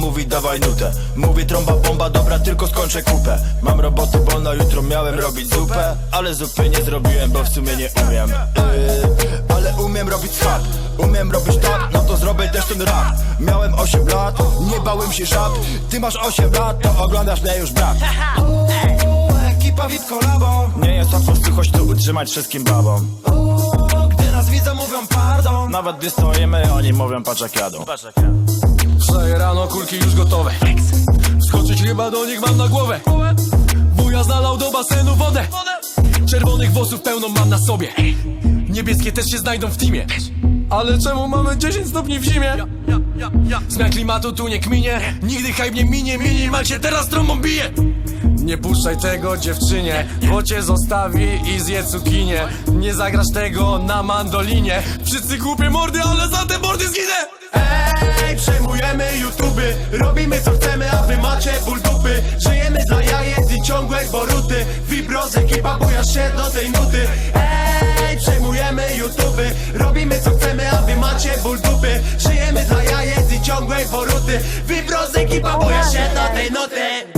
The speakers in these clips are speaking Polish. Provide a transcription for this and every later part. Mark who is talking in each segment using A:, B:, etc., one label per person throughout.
A: mówi dawaj nutę. Mówi trąba bomba, dobra tylko skończę kupę. Mam roboty, bo na jutro miałem robić zupę Ale zupy nie zrobiłem, bo w sumie nie umiem. Yy, Ale umiem robić swat Umiem robić tak, no to zrobię też ten rap. Miałem 8 lat, nie bałem się żab Ty masz 8 lat, to oglądasz mnie już brat.
B: Ekipa VIP kolabo
A: Nie jest prosty, choć tu utrzymać wszystkim babom
B: Gdy nas widzą mówią pardon.
A: Nawet gdy stoimy, oni mówią patrz jak jadą
C: Wstaję rano, kulki już gotowe. Skoczyć chyba do nich mam na głowę. Wuja zalał do basenu wodę. Czerwonych włosów pełną mam na sobie. Niebieskie też się znajdą w teamie. Ale czemu mamy 10 stopni w zimie? Zmian klimatu tu nie kminie. Nigdy hype nie minie Minimal się teraz trąbą bije. Nie puszczaj tego dziewczynie, bo cię zostawi i zje cukinię. Nie zagrasz tego na mandolinie. Wszyscy głupie mordy, ale za te mordy zginę
B: Robimy co chcemy, a wy macie ból dupy. Żyjemy dla jajec i ciągłej boruty. Vibros, ekipa bujasz się do tej nuty. Ej, przejmujemy YouTube Robimy co chcemy, a wy macie ból dupy. Żyjemy dla jajec i ciągłej boruty. Vibros, ekipa bujasz się do tej nuty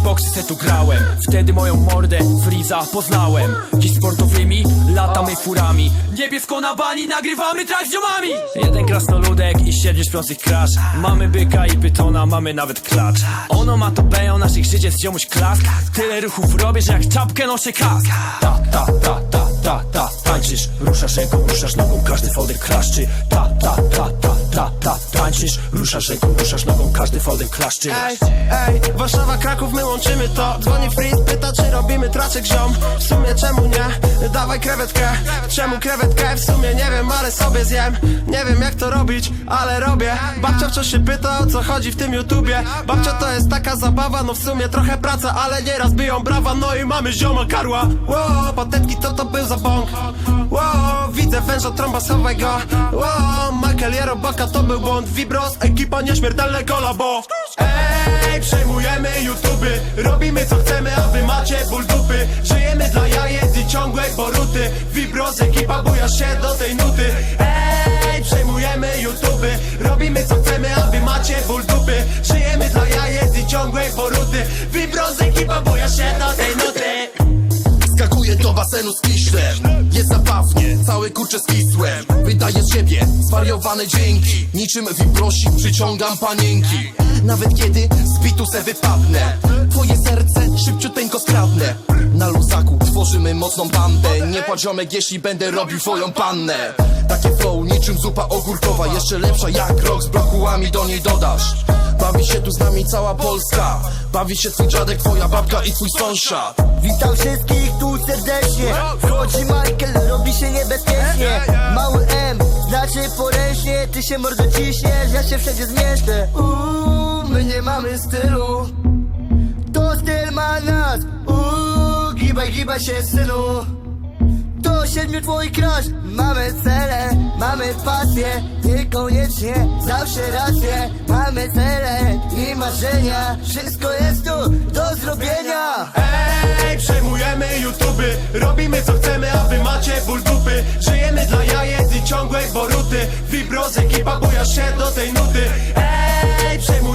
C: Boksy se tu grałem. Wtedy moją mordę Friza poznałem. Dziś sportowymi latamy furami. Niebiesko na bani nagrywamy track z ziomami. Jeden krasnoludek i siedmiu śpiących crash Mamy byka i pytona, mamy nawet klacz. Ono ma to beją naszych życie z ziomuś klask. Tyle ruchów robię, że jak czapkę noszę kask. Ta, ta, ta, ta, ta, ta. Tańczysz, ruszasz ręką, ruszasz nogą Każdy folder klaszczy Ta, ta, ta, ta, ta, ta Tańczysz, ruszasz ręką, ruszasz nogą Każdy folder klaszczy.
B: Ej, ej, Warszawa, Kraków, my łączymy to. Dzwoni Freeze, pyta czy robimy traczek ziom. W sumie czemu nie? Dawaj krewetkę. Czemu krewetkę? W sumie nie wiem, ale sobie zjem. Nie wiem jak to robić, ale robię. Babcia wciąż się pyta o co chodzi w tym YouTubie. Babcia to jest taka zabawa, no w sumie trochę praca Ale nieraz biją brawa, no i mamy zioma karła. Wow, patetki to to był za bąk węża trąba, schowaj go Wow, Michael Jerobaka to był błąd. Vibros, ekipa nieśmiertelne kolabo Ej, przejmujemy YouTube Robimy co chcemy, a wy macie ból dupy. Żyjemy dla jajec i ciągłej boruty. Vibros, ekipa bujasz się do tej nuty. Ej, przejmujemy YouTube Robimy co chcemy, a wy macie ból dupy. Żyjemy dla jajec i ciągłej boruty. Vibros, ekipa bujasz się do tej nuty.
D: Skakuję do basenu z kiślem Zabawnie, cały kurczę skisłem Wydaję z siebie zwariowane dźwięki. Niczym wibrosi przyciągam panienki. Nawet kiedy z bitu se wypadnę Twoje serce szybciuteńko skradnę. Na luzaku tworzymy mocną bandę. Nie płacz ziomek, jeśli będę robił twoją pannę. Takie flow niczym zupa ogórkowa. Jeszcze lepsza jak rok z brokułami do niej dodasz Bawi się tu z nami cała Polska. Bawi się twój dziadek, twoja babka i twój sąsiad.
E: Witam wszystkich tu serdecznie. Wchodzi Michael, robi się niebezpiecznie. Mały M, znaczy poręcznie Ty się mordo ciśniesz, ja się wszędzie zmieszczę. Uuu, my nie mamy stylu. To styl ma nas. Uuu, gibaj, gibaj się synu siedmiu twoich crush Mamy cele, mamy pasję Niekoniecznie zawsze rację. Mamy cele i marzenia. Wszystko jest tu do zrobienia.
B: Ej, przejmujemy YouTube Robimy co chcemy, a wy macie ból dupy. Żyjemy dla jajec i ciągłej boruty. Vibros, ekipa bujasz się do tej nuty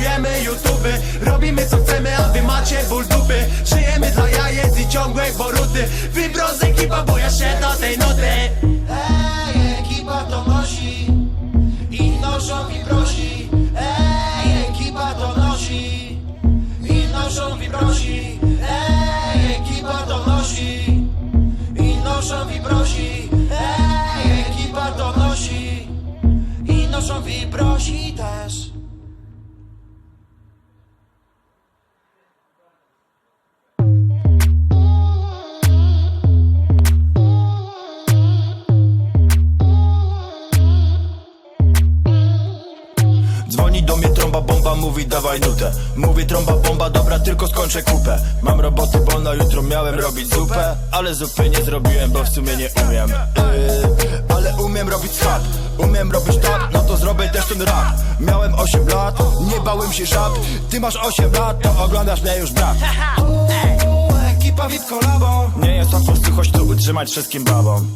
B: Przejmujemy YouTube Robimy co chcemy, a wy macie ból dupy. Żyjemy dla jajec i ciągłej boruty Vibros, ekipa bujasz się do tej nuty
A: Do mnie trąba bomba, mówi dawaj nutę. Mówi trąba bomba, dobra tylko skończę kupę. Mam roboty, bo na jutro miałem robić zupę Ale zupy nie zrobiłem, bo w sumie nie umiem. Yy, Ale umiem robić swat Umiem robić tak, no to zrobię też ten rap. Miałem 8 lat, nie bałem się żab Ty masz 8 lat, to oglądasz mnie już brat.
B: Ekipa VIP kolabo
A: Nie jest prosty, choć tu utrzymać wszystkim babom.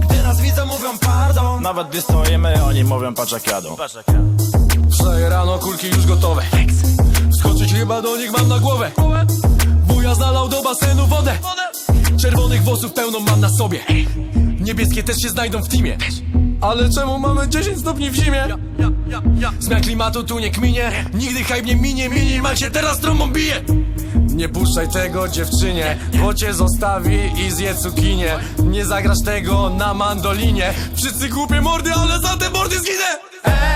B: Gdy nas widzą mówią pardon.
A: Nawet gdy stoimy, oni mówią patrz jak jadą
C: Wstaję rano, kulki już gotowe. Wskoczyć chyba do nich mam na głowę. Wuja zalał do basenu wodę. Czerwonych włosów pełną mam na sobie. Niebieskie też się znajdą w teamie. Ale czemu mamy 10 stopni w zimie? Zmian klimatu tu nie kminie. Nigdy hype nie minie. Minimal się teraz trąbą bije. Nie puszczaj tego dziewczynie, bo cię zostawi i zje cukinię. Nie zagrasz tego na mandolinie. Wszyscy głupie mordy, ale za te mordy zginę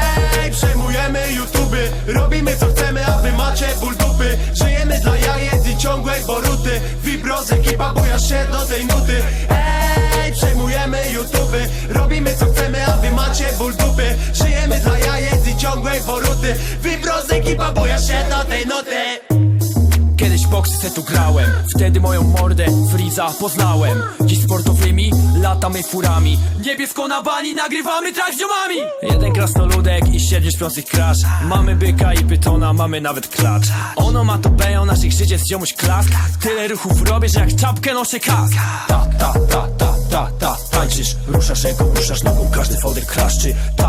B: Przejmujemy YouTuby Robimy co chcemy, a wy macie ból dupy. Żyjemy dla jajec i ciągłej boruty. Wibros, ekipa bujasz się do tej nuty. Ej, przejmujemy YouTuby Robimy co chcemy, a wy macie ból dupy. Żyjemy dla jajec i ciągłej boruty. Wibros, ekipa bujasz się do tej nuty.
F: Kiedyś boksy se tu grałem. Wtedy moją mordę Friza poznałem. Dziś sportowymi latamy furami. Niebiesko na bani nagrywamy track z ziomami. Jeden krasnoludek i siedmiu śpiących crash Mamy byka i pytona, mamy nawet klacz. Ono ma to beją naszych życie z ziomuś klask. Tyle ruchów robię, że jak czapkę noszę kask. Ta, ta, ta, ta, ta, ta Tańczysz, ruszasz ręką, ruszasz nogą Każdy folder klaszczy ta,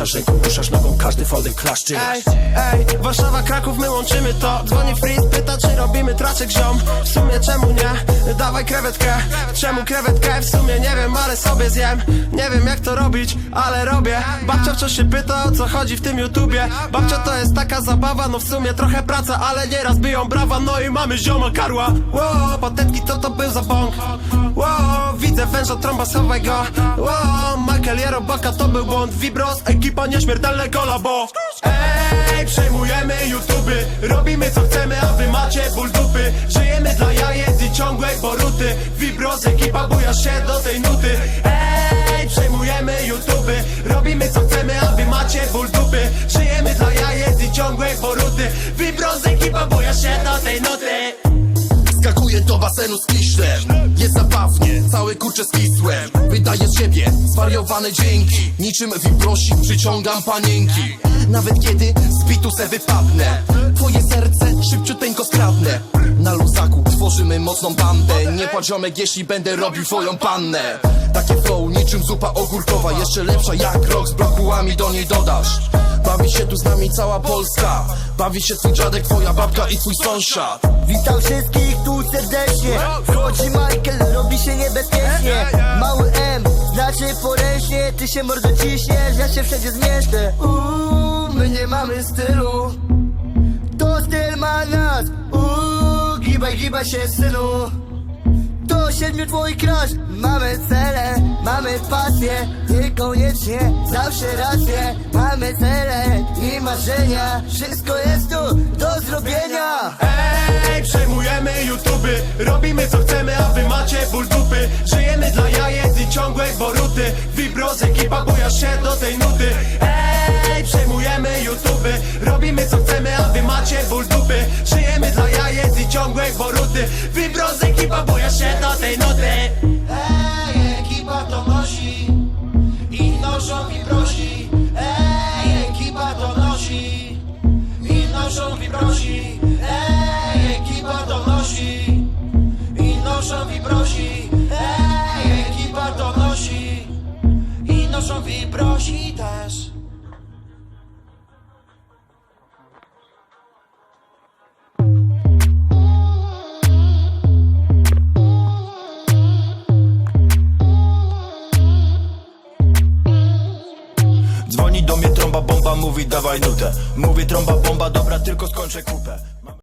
F: ruszasz ręką, ruszasz nogą Każdy folder klaszczy.
B: Ej, ej, Warszawa, Kraków, my łączymy to. Dzwoni Fritz, pyta czy robimy traczek ziom. W sumie czemu nie? Dawaj krewetkę. Czemu krewetkę? W sumie nie wiem, ale sobie zjem. Nie wiem jak to robić, ale robię. Babcia wciąż się pyta o co chodzi w tym YouTubie. Babcia to jest taka zabawa, no w sumie trochę praca Ale nieraz biją brawa, no i mamy zioma karła. Wow, patetki to to był za bąk Wow, widzę węża, trąba, schowaj go Wow, Michael Jerobaka to był błąd. Vibros, ekipa nieśmiertelne kolabo. Ej, przejmujemy YouTuby. Robimy co chcemy, a wy macie ból dupy. Żyjemy dla jajec i ciągłej boruty Vibros, ekipa bujasz się do tej nuty. Ej, przejmujemy YouTuby. Robimy co chcemy, a wy macie ból dupy. Żyjemy dla jajec i ciągłej boruty Vibros, ekipa bujasz się do tej nuty
D: Skakuję do basenu z kiszlem Jest zabawnie, całe kurcze z kisłem Wydaję z siebie zwariowane dźwięki Niczym wibrosi przyciągam panienki. Nawet kiedy z bitu se wypadnę. Twoje serce szybciuteńko skradnę Tworzymy mocną bandę Nie płacz ziomek, jeśli będę robił twoją pannę. Takie flow niczym zupa ogórkowa Jeszcze lepsza jak rok z brokułami do niej dodasz. Bawi się tu z nami cała Polska. Bawi się twój dziadek, twoja babka i twój sąsiad.
E: Witam wszystkich tu serdecznie. Wchodzi Michael, robi się niebezpiecznie. Mały M, znaczy poręcznie Ty się mordo ciśniesz, ja się wszędzie zmieszczę. Uuu, my nie mamy stylu. To styl ma nas. Uuu, gibaj, gibaj się synu. To siedmiu twój crush. Mamy cele, mamy pasję. Niekoniecznie zawsze rację. Mamy cele i marzenia. Wszystko jest tu do zrobienia.
B: Ej, przejmujemy YouTuby. Robimy co chcemy, a wy macie ból dupy. Żyjemy dla jajec i ciągłej boruty. Vibros, ekipa bujasz się do tej nuty. Ej, przejmujemy YouTuby Robimy co chcemy, a wy macie ból dupy. Żyjemy dla jajec i ciągłej boruty Vibros, ekipa bujasz się do tej nuty. Ej, ekipa to nosi I noszą wibrosi Ej, ekipa to nosi i noszą wibrosi Ej, ekipa to nosi I noszą wibrosi Ej,
A: dawaj nutę. Mówię trąba bomba, dobra tylko skończę kupę